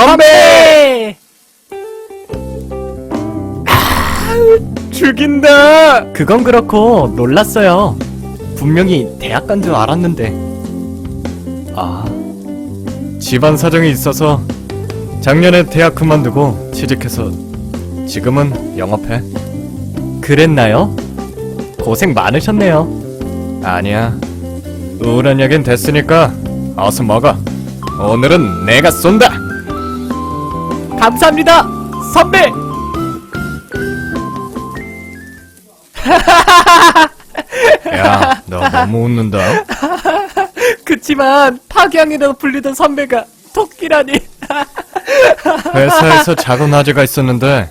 건배! 죽인다! 그건 그렇고 놀랐어요. 분명히 대학 간 줄 알았는데. 아, 집안 사정이 있어서 작년에 대학 그만두고 취직해서 지금은 영업해. 그랬나요? 고생 많으셨네요. 아니야. 우울한 얘긴 됐으니까 어서 먹어. 오늘은 내가 쏜다. 감사합니다, 선배. 야, 너 너무 웃는다. 그치만 파경이라고 불리던 선배가 토끼라니. 회사에서 작은 화재가 있었는데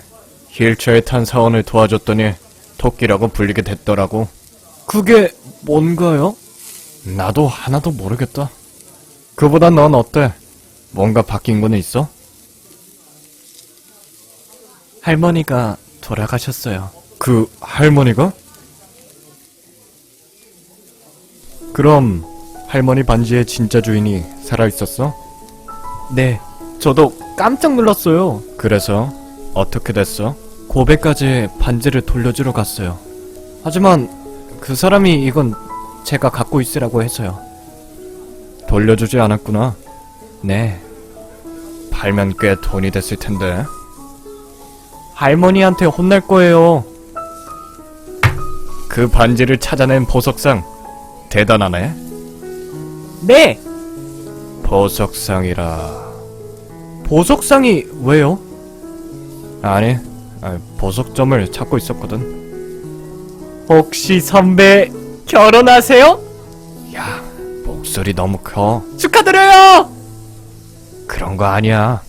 휠체어에 탄 사원을 도와줬더니 토끼라고 불리게 됐더라고. 그게 뭔가요? 나도 하나도 모르겠다. 그보다 넌 어때? 뭔가 바뀐 거는 있어? 할머니가 돌아가셨어요. 그 할머니가? 그럼 할머니 반지의 진짜 주인이 살아 있었어? 네, 저도 깜짝 놀랐어요. 그래서 어떻게 됐어? 고백까지 반지를 돌려주러 갔어요. 하지만 그 사람이 이건 제가 갖고 있으라고 해서요. 돌려주지 않았구나. 네. 팔면 꽤 돈이 됐을 텐데. 할머니한테 혼날 거예요. 그 반지를 찾아낸 보석상 대단하네. 네. 보석상이라. 보석상이 왜요? 아니, 아, 보석점을 찾고 있었거든. 혹시 선배 결혼하세요? 야, 목소리 너무 커. 축하드려요. 그런 거 아니야.